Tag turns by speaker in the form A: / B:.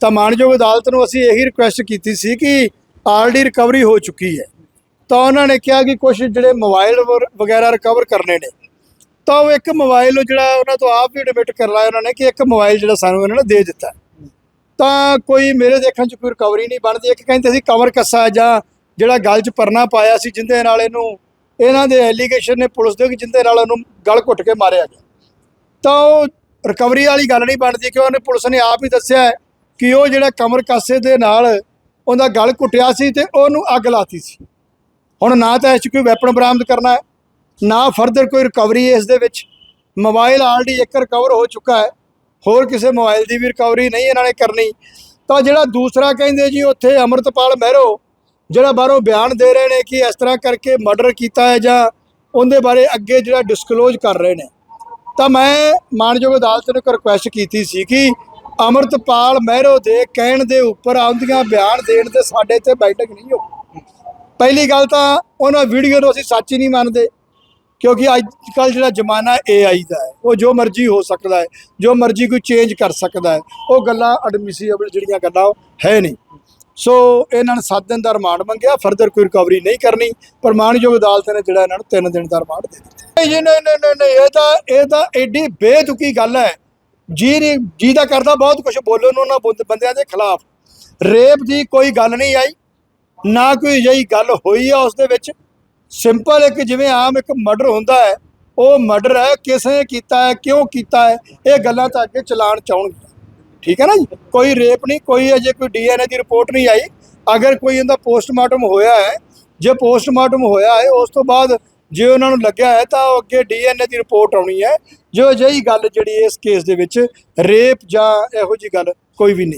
A: ਤਾਂ ਮਾਨਯੋਗ ਅਦਾਲਤ ਨੂੰ ਅਸੀਂ ਇਹੀ ਰਿਕੁਐਸਟ ਕੀਤੀ ਸੀ ਕਿ ਆਲਰੇਡੀ ਰਿਕਵਰੀ ਹੋ ਚੁੱਕੀ ਹੈ। ਤਾਂ ਉਹਨਾਂ ਨੇ ਕਿਹਾ ਕਿ ਕੁਝ ਜਿਹੜੇ ਮੋਬਾਈਲ ਵਰ- ਵਗੈਰਾ ਰਿਕਵਰ ਕਰਨੇ ਨੇ। ਤਾਂ ਉਹ ਇੱਕ ਮੋਬਾਈਲ ਜਿਹੜਾ ਉਹਨਾਂ ਤੋਂ ਆਪ ਵੀ ਐਡਮਿਟ ਕਰ ਲਾਇਆ ਉਹਨਾਂ ਨੇ ਕਿ ਇੱਕ ਮੋਬਾਈਲ ਜਿਹੜਾ ਸਾਨੂੰ ਇਹਨਾਂ ਨੇ ਦੇ ਦਿੱਤਾ। ਤਾਂ ਕੋਈ ਮੇਰੇ ਦੇਖਣ ਚ ਕੋਈ ਰਿਕਵਰੀ ਨਹੀਂ ਬਣਦੀ। ਇੱਕ ਕਹਿੰਦੇ ਸੀ ਕਵਰ ਕੱਸਾ ਜਾਂ ਜਿਹੜਾ ਗਲ 'ਚ ਪਰਨਾ ਪਾਇਆ ਸੀ ਜਿੰਦੇ ਨਾਲ ਇਹਨੂੰ, ਇਹਨਾਂ ਦੇ ਐਲੀਗੇਸ਼ਨ ਨੇ ਪੁਲਿਸ ਦੇ ਕਿ ਜਿੰਦੇ ਨਾਲ ਉਹਨੂੰ ਗਲ ਘੁੱਟ ਕੇ ਮਾਰਿਆ ਗਿਆ। ਤਾਂ ਉਹ ਰਿਕਵਰੀ ਵਾਲੀ ਗੱਲ ਨਹੀਂ ਬਣਦੀ ਕਿ ਉਹਨੇ ਪੁਲਿਸ ਨੇ ਆਪ ਹੀ ਦੱਸਿਆ ਕਿ ਉਹ ਜਿਹੜਾ ਕਮਰ ਕਾਸੇ ਦੇ ਨਾਲ ਉਹਦਾ ਗਲ ਘੁੱਟਿਆ ਸੀ ਤੇ ਉਹਨੂੰ ਅੱਗ ਲਾਤੀ ਸੀ। ਹੁਣ ਨਾ ਤਾਂ ਇਸ 'ਚ ਕੋਈ ਵੈਪਨ ਬਰਾਮਦ ਕਰਨਾ ਹੈ, ਨਾ ਫਰਦਰ ਕੋਈ ਰਿਕਵਰੀ ਇਸ ਦੇ ਵਿੱਚ। ਮੋਬਾਈਲ ਆਲਰੇਡੀ ਇੱਕ ਰਿਕਵਰ ਹੋ ਚੁੱਕਾ ਹੈ, ਹੋਰ ਕਿਸੇ ਮੋਬਾਈਲ ਦੀ ਵੀ ਰਿਕਵਰੀ ਨਹੀਂ ਇਹਨਾਂ ਨੇ ਕਰਨੀ। ਤਾਂ ਜਿਹੜਾ ਦੂਸਰਾ ਕਹਿੰਦੇ ਜੀ ਉੱਥੇ ਅਮਰਤਪਾਲ ਮਹਿਰੋ, ਜਿਹੜਾ ਬਾਹਰੋਂ ਬਿਆਨ ਦੇ ਰਹੇ ਨੇ ਕਿ ਇਸ ਤਰ੍ਹਾਂ ਕਰਕੇ ਮਰਡਰ ਕੀਤਾ ਹੈ ਜਾਂ ਉਹਦੇ ਬਾਰੇ ਅੱਗੇ ਜਿਹੜਾ ਡਿਸਕਲੋਜ਼ ਕਰ ਰਹੇ ਨੇ। ਤਾਂ ਮੈਂ ਮਾਨਯੋਗ ਅਦਾਲਤ ਨੂੰ ਇੱਕ ਰਿਕੁਐਸਟ ਕੀਤੀ ਸੀ ਕਿ ਅਮਰਤਪਾਲ ਮਹਿਰੋ ਦੇ ਕਹਿਣ ਦੇ ਉੱਪਰ ਆਉਂਦੀਆਂ ਬਿਆਨ ਦੇਣ ਤੇ ਸਾਡੇ ਤੇ ਬੈਠਕ ਨਹੀਂ ਹੋ ਪਹਿਲੀ ਗੱਲ ਤਾਂ ਉਹਨਾਂ ਵੀਡੀਓ ਨੂੰ ਅਸੀਂ ਸੱਚ ਹੀ ਨਹੀਂ ਮੰਨਦੇ ਕਿਉਂਕਿ ਅੱਜ ਕੱਲ ਜਿਹੜਾ ਜ਼ਮਾਨਾ AI ਦਾ ਹੈ ਉਹ ਜੋ ਮਰਜ਼ੀ ਹੋ ਸਕਦਾ ਹੈ ਜੋ ਮਰਜ਼ੀ ਕੋਈ ਚੇਂਜ ਕਰ ਸਕਦਾ ਹੈ ਉਹ ਗੱਲਾਂ ਐਡਮਿਸਿਬਲ ਜਿਹੜੀਆਂ ਗੱਲਾਂ ਉਹ ਹੈ ਨਹੀਂ। ਸੋ ਇਹਨਾਂ ਨੇ 7 ਦਿਨ ਦਾ ਰਿਮਾਂਡ ਮੰਗਿਆ ਫਰਦਰ ਕੋਈ ਰਿਕਵਰੀ ਨਹੀਂ ਕਰਨੀ ਪਰ ਮਾਨਯੋਗ ਅਦਾਲਤ ਨੇ ਜਿਹੜਾ ਇਹਨਾਂ ਨੂੰ 3 ਦਿਨ ਦਾ ਰਿਮਾਂਡ ਦੇ ਦਿੱਤਾ। ਨਹੀਂ ਜੀ ਨਹੀਂ ਨਹੀਂ ਨਹੀਂ, ਇਹ ਤਾਂ ਇਹ ਤਾਂ ਐਡੀ ਬੇਤੁਕੀ ਗੱਲ ਹੈ। ਜੀ ਨਹੀਂ, ਜੀ ਦਾ ਕਰਦਾ ਬਹੁਤ ਕੁਝ ਬੋਲਣ ਨੂੰ ਉਹਨਾਂ ਬੰਦ- ਬੰਦਿਆਂ ਦੇ ਖਿਲਾਫ। ਰੇਪ ਦੀ ਕੋਈ ਗੱਲ ਨਹੀਂ ਆਈ, ਨਾ ਕੋਈ ਅਜਿਹੀ ਗੱਲ ਹੋਈ ਆ ਉਸ ਦੇ ਵਿੱਚ। ਸਿੰਪਲ ਇੱਕ ਜਿਵੇਂ ਆਮ ਇੱਕ ਮਰਡਰ ਹੁੰਦਾ ਹੈ, ਉਹ ਮਰਡਰ ਹੈ, ਕਿਸ ਨੇ ਕੀਤਾ ਹੈ, ਕਿਉਂ ਕੀਤਾ ਹੈ, ਇਹ ਗੱਲਾਂ ਤਾਂ ਅੱਗੇ ਚਲਾਣ ਚਾਉਣਗੇ ਠੀਕ ਹੈ ਨਾ ਜੀ? ਕੋਈ ਰੇਪ ਨਹੀਂ, ਕੋਈ ਅਜੇ ਕੋਈ ਡੀਐਨਏ ਦੀ ਰਿਪੋਰਟ ਨਹੀਂ ਆਈ। ਅਗਰ ਕੋਈ ਇਹਦਾ ਪੋਸਟਮਾਰਟਮ ਹੋਇਆ ਹੈ, ਜੇ ਪੋਸਟਮਾਰਟਮ ਹੋਇਆ ਹੈ, ਉਸ ਤੋਂ ਬਾਅਦ ਜੇ ਉਹਨਾਂ ਨੂੰ ਲੱਗਿਆ ਹੈ ਤਾਂ ਉਹ ਅੱਗੇ ਡੀਐਨਏ ਦੀ ਰਿਪੋਰਟ ਆਉਣੀ ਹੈ। ਜੋ ਅਜਿਹੀ ਗੱਲ ਜਿਹੜੀ ਇਸ ਕੇਸ ਦੇ ਵਿੱਚ ਰੇਪ ਜਾਂ ਇਹੋ ਜੀ ਗੱਲ ਕੋਈ ਵੀ ਨਹੀਂ।